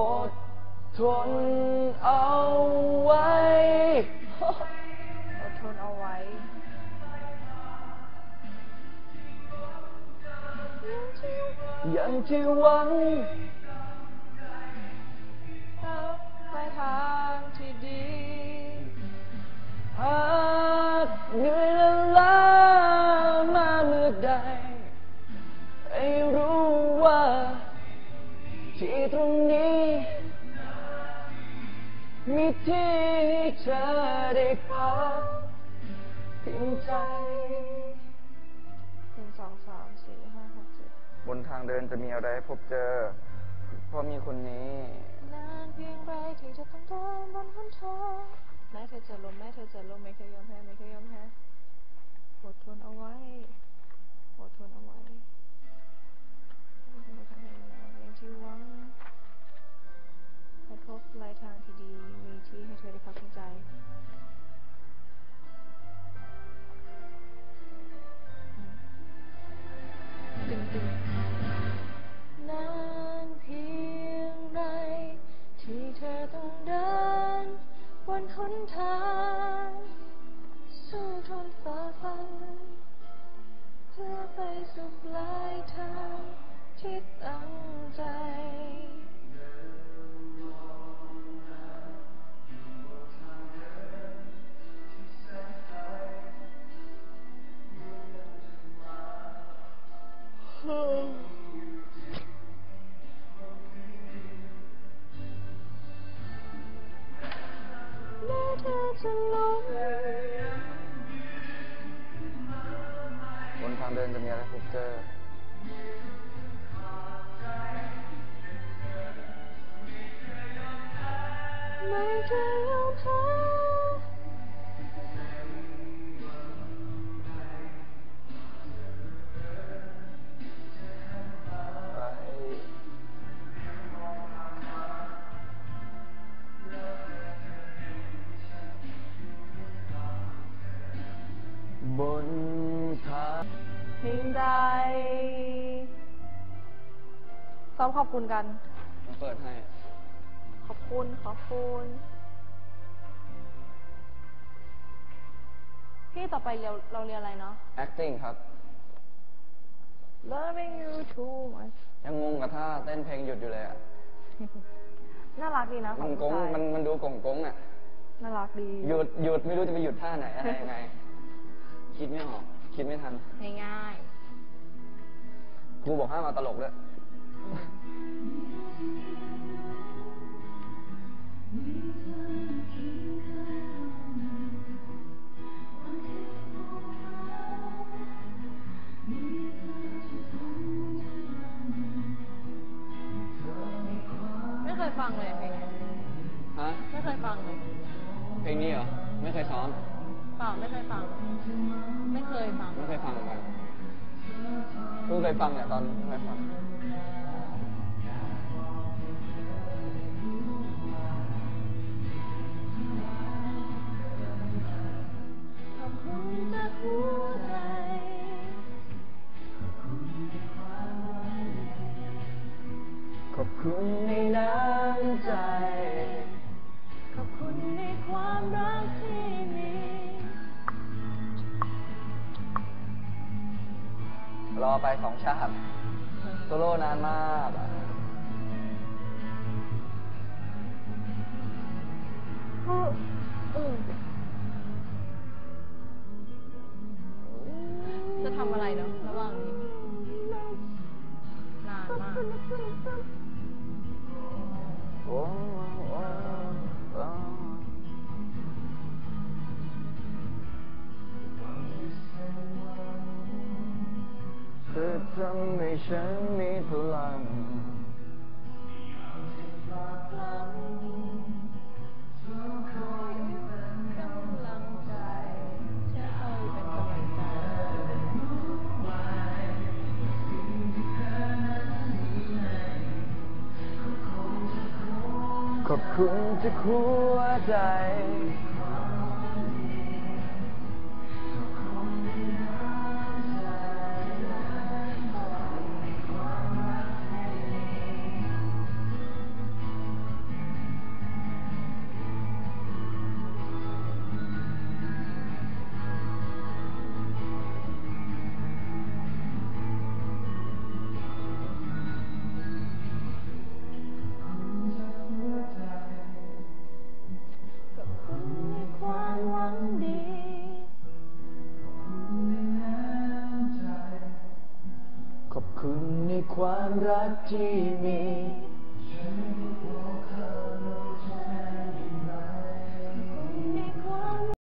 อดทนเอาไว้ อดทนเอาไว้ ยังที่หวัง ที่ตรงนี้ มีที่ให้เธอได้พักพิงใจ หนึ่งสองสามสี่ห้าหกเจ็ดบนทางเดินจะมีอะไรให้พบเจอ เพราะมีคนนี้ นานเพียงไรที่จะต้องเดินบนหนทางแม้เธอจะล้มแม้เธอจะล้มไม่เคยยอมแพ้ไม่เคยยอมแพ้อดทนเอาไว้อดทนเอาไว้ อย่างที่หวังให้พบปลายทางที่ดี มีที่ให้เธอได้พักใจตึงตึงนานเพียงไรที่เธอต้องเดินบนหนทางสู้ทนฝ่าฟันเพื่อไปสู่ปลายทาง ที่ตั้งใจแม้เธอจะล้มบ บนทางเพียงใดซ้อมขอบคุณกัน เปิดให้ อบคุณ ขอบคุณ พี่ต่อไปเราเราเรียนอะไรเนาะ acting ครับ Loving you too much ยังงงกับท่าเต้นเพลงหยุดอยู่เลยอะ น่ารักดีนะขมัองนกผู้งชายมันมันดูกงกงอะ น่ารักดี หยุดหยุดไม่รู้จะไปหยุดท่าไหนอะไรยังไง คิดไม่ออก คิดไม่ทัน ง่ายครูบอกห้ามมาตลกด้วย ๆ งเลยเพลงนี้ฮะไม่เคยฟังเลยเพลงนี้เหรอ ไม่เคยซ้อมเปล่าไม่เคยฟัง ไม่เคยฟัง ไม่เคยฟังเหมือนกันเพิ่งเคยฟังเนี่ยตอนไม่เคยฟังขอบคุณจากหัวใจขอบคุณในน้ำ ใจ ขอบคุณในความรักที่มี รอไปสองชาติโซโล่นานมาก ทำให้ฉันมีพลังกำลังใจจะเอาเป็นกำลังใจขอบคุณจากหัวใจ ความรักที่มี